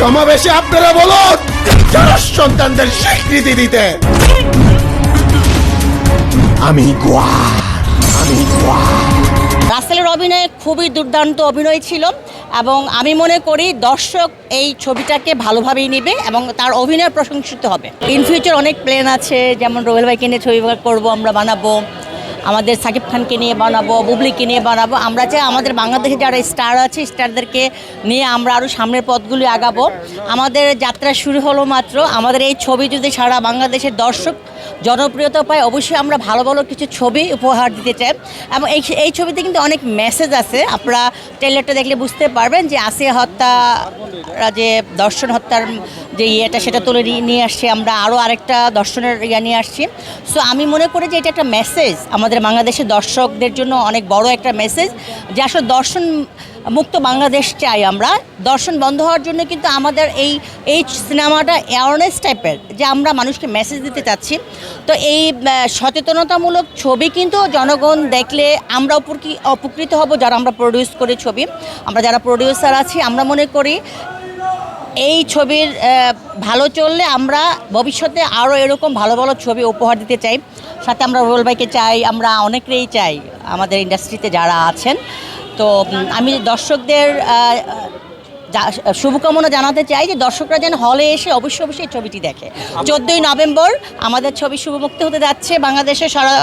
সমাবেশে আপনারা বলুন যারা সন্তানদের স্বীকৃতি দিতে। আমি গোয়া আমি গোয়া। রাসেলের অভিনয় খুবই দুর্দান্ত অভিনয় ছিল এবং আমি মনে করি দর্শক এই ছবিটাকে ভালোভাবেই নেবে এবং তার অভিনয় প্রশংসিত হবে। ইন ফিউচার অনেক প্ল্যান আছে, যেমন রোহেল ভাইকে নিয়ে ছবি করব, আমরা বানাবো। আমাদের সাকিব খানকে নিয়ে বানাবো, বুবলিকে নিয়ে বানাবো। আমরা চাই আমাদের বাংলাদেশে যারা স্টার আছে, স্টারদেরকে নিয়ে আমরা আরও সামনের পথগুলি আগাবো। আমাদের যাত্রা শুরু হলো মাত্র। আমাদের এই ছবি যদি সারা বাংলাদেশের দর্শক জনপ্রিয়তা পায়। অবশ্যই আমরা ভালো ভালো কিছু ছবি উপহার দিতে চাই। এবং এই এই ছবিতে কিন্তু অনেক মেসেজ আছে। আপনারা ট্রেলারটা দেখলে বুঝতে পারবেন যে আসিয়া হত্যা যে দর্শন হত্যার যে ইয়েটা, সেটা তুলে নিয়ে আসছি। আমরা আরও আরেকটা দর্শনের ইয়ে নিয়ে আসছি। সো আমি মনে করি যে এটা একটা মেসেজ আমাদের বাংলাদেশের দর্শকদের জন্য অনেক বড় একটা মেসেজ যে আসলে দর্শন মুক্ত বাংলাদেশ চাই আমরা। দর্শন বন্ধ হওয়ার জন্য কিন্তু আমাদের এই এই সিনেমাটা অ্যাওয়ারনেস টাইপের যে আমরা মানুষকে মেসেজ দিতে চাচ্ছি। তো এই সচেতনতামূলক ছবি কিন্তু জনগণ দেখলে আমরা উপকৃ, উপকৃত হব যারা আমরা প্রডিউস করি ছবি। আমরা যারা প্রডিউসার আছি, আমরা মনে করি এই ছবির ভালো চললে আমরা ভবিষ্যতে আরও এরকম ভালো ভালো ছবি উপহার দিতে চাই। সাথে আমরা রোল বাইকে চাই, আমরা অনেকেই চাই আমাদের ইন্ডাস্ট্রিতে যারা আছেন। তো আমি দর্শকদের শুভকামনা জানাতে চাই যে দর্শকরা যেন হলে এসে অবশ্যই অবশ্যই ছবিটি দেখে। চোদ্দোই নভেম্বর আমাদের ছবি শুভমুক্ত হতে যাচ্ছে বাংলাদেশের সারা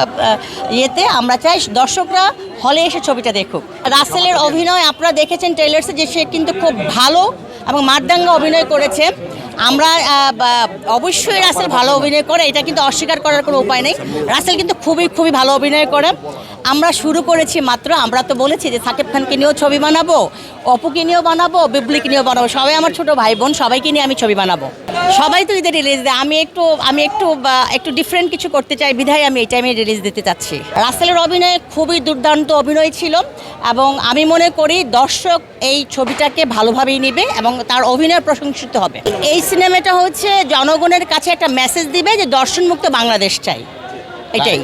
ইয়েতে। আমরা চাই দর্শকরা হলে এসে ছবিটা দেখুক। রাসেলের অভিনয় আপনারা দেখেছেন ট্রেলার্সে যে সে কিন্তু খুব ভালো এবং মারদাঙ্গা অভিনয় করেছে। আমরা অবশ্যই রাসেল ভালো অভিনয় করে, এটা কিন্তু অস্বীকার করার কোনো উপায় নেই। রাসেল কিন্তু খুবই খুবই ভালো অভিনয় করে। আমরা শুরু করেছি মাত্র, আমরা তো বলেছি যে সাকিব খানকে নিয়েও ছবি বানাবো, অপুকে নিয়েও বানাবো, বিবলিকে নিয়েও বানাবো। সবাই আমার ছোট ভাই বোন, সবাইকে নিয়ে আমি ছবি বানাবো। সবাই তো ঈদে রিলিজ দেয়। আমি একটু আমি একটু একটু ডিফারেন্ট কিছু করতে চাই, বিধায় আমি এই টাইমে রিলিজ দিতে চাচ্ছি। রাসেলের অভিনয় খুবই দুর্দান্ত অভিনয় ছিল এবং আমি মনে করি দর্শক এই ছবিটাকে ভালোভাবেই নেবে এবং তার অভিনয় প্রশংসিত হবে। এই সিনেমাটা হচ্ছে জনগণের কাছে একটা মেসেজ দিবে যে দর্শনমুক্ত বাংলাদেশ চাই। এটাই।